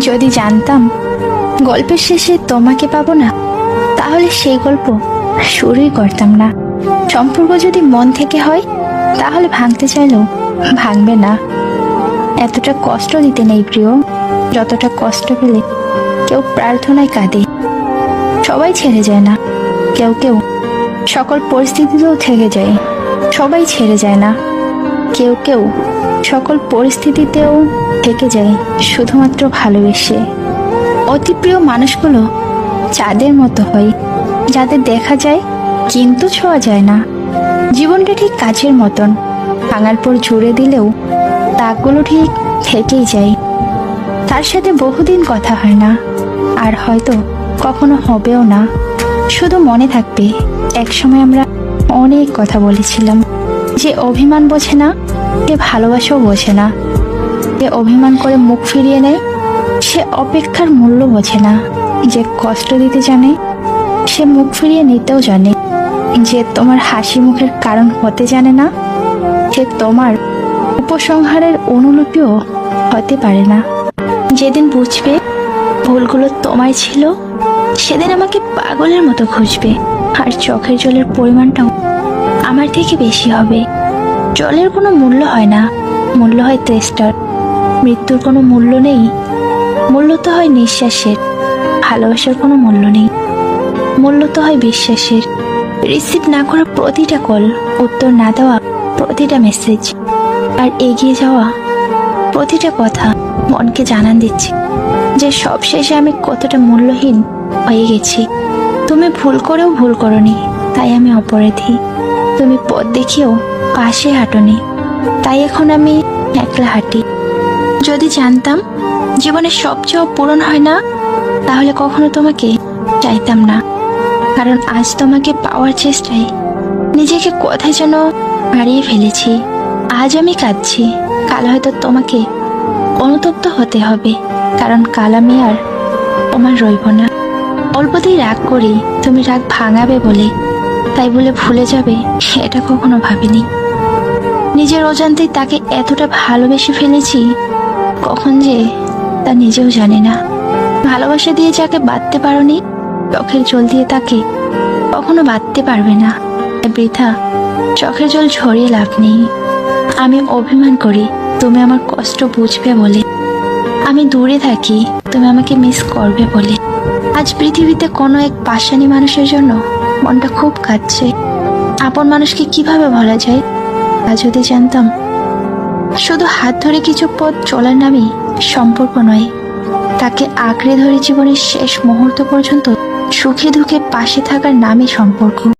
যদি জানতাম গল্পের শেষে তোমাকে পাবো না, তাহলে সেই গল্প শুরুই করতাম না। সম্পর্ক যদি মন থেকে হয়, তাহলে ভাঙতে চাইলেও ভাঙবে না। এতটা কষ্ট দিতে নেই প্রিয়, যতটা কষ্ট পেলে কেউ প্রার্থনায় কাঁদে। সবাই ছেড়ে যায় না, কেউ কেউ। সকল পরিস্থিতিতেও থেকে যায়, সবাই ছেড়ে যায় না। কেউ কেউ সকল পরিস্থিতিতেও থেকে যায়, শুধুমাত্র ভালোবেসে। অতি প্রিয় মানুষগুলো চাঁদের মতো হয়, যাদের দেখা যায় কিন্তু ছোঁয়া যায় না। জীবনটা ঠিক কাছের মতন, ভাঙার পর জুড়ে দিলেও দাগগুলো ঠিক থেকেই যায়। তার সাথে বহুদিন কথা হয় না, আর হয়তো কখনো হবেও না। শুধু মনে থাকবে, একসময় আমরা অনেক কথা বলেছিলাম। যে অভিমান বোঝে না, সে ভালোবাসাও বোঝে না। যে অভিমান করে মুখ ফিরিয়ে নেয়, সে অপেক্ষার মূল্য বোঝে না। যে কষ্ট দিতে জানে, সে মুখ ফিরিয়ে নিতেও জানে। যে তোমার হাসি মুখের কারণ হতে জানে না, সে তোমার উপসংহারের অনুলিপিও হতে পারে না। যেদিন বুঝবে ভুলগুলো তোমায় ছিল, সেদিন আমাকে পাগলের মতো খুঁজবে। আর চোখের জলের পরিমাণটাও আমার থেকে বেশি হবে। জলের কোনো মূল্য হয় না। মূল্য হয় তেষ্টার। মৃত্যুর কোনো মূল্য নেই। মূল্য তো হয় নিঃশ্বাসের। ভালোবাসার কোনো মূল্য নেই। মূল্য তো হয় বিশ্বাসের। রিসিভ না করা প্রতিটা কল, উত্তর না দেওয়া প্রতিটা মেসেজ। আর এগিয়ে যাওয়া প্রতিটা কথা মনকে জানান দিচ্ছে যে সব শেষে আমি কতটা মূল্যহীন হয়ে গেছি। তুমি ভুল করেও ভুল করনি, তাই আমি অপরাধী। তুমি পথ দেখিয়েও পাশে হাঁটনি। তাই এখন আমি একলা হাঁটি। যদি জানতাম, জীবনের সবচেয়ে পূরণ হয় না, তাহলে কখনো তোমাকে চাইতাম না। কারণ আজ তোমাকে পাওয়ার চেষ্টায় নিজেকে কোথায় যেন হারিয়ে ফেলেছি। আজ আমি কাঁদছি, কাল হয়তো তোমাকে অনুতপ্ত হতে হবে, কারণ কাল আমি আর তোমার রইব না। অল্পতেই রাগ করি, তুমি রাগ ভাঙাবে বলে। তাই বলে ভুলে যাবে এটা কখনো ভাবিনি। নিজের অজান্তেই তাকে এতটা ভালোবেসে ফেলেছি, কখন যে তা নিজেও জানি না। ভালোবাসা দিয়ে যাকে বাঁধতে পারোনি, চোখের জল দিয়ে তাকে কখনো বাঁধতে পারবে না। বৃথা, চোখের জল ঝরিয়ে লাভ নেই। আমি অভিমান করি, তুমি আমার কষ্ট বুঝবে বলে। আমি দূরে থাকি, তুমি আমাকে মিস করবে বলে। আজ পৃথিবীতে কোনো এক পাশানি মানুষের জন্য মনটা খুব কাঁদছে। আপন মানুষকে কীভাবে বলা যায়, তা যদি জানতাম। শুধু হাত ধরে কিছু পথ চলার নামই সম্পর্ক নয়। তাকে আঁকড়ে ধরে জীবনের শেষ মুহূর্ত পর্যন্ত সুখে দুঃখে পাশে থাকার নামই সম্পর্ক।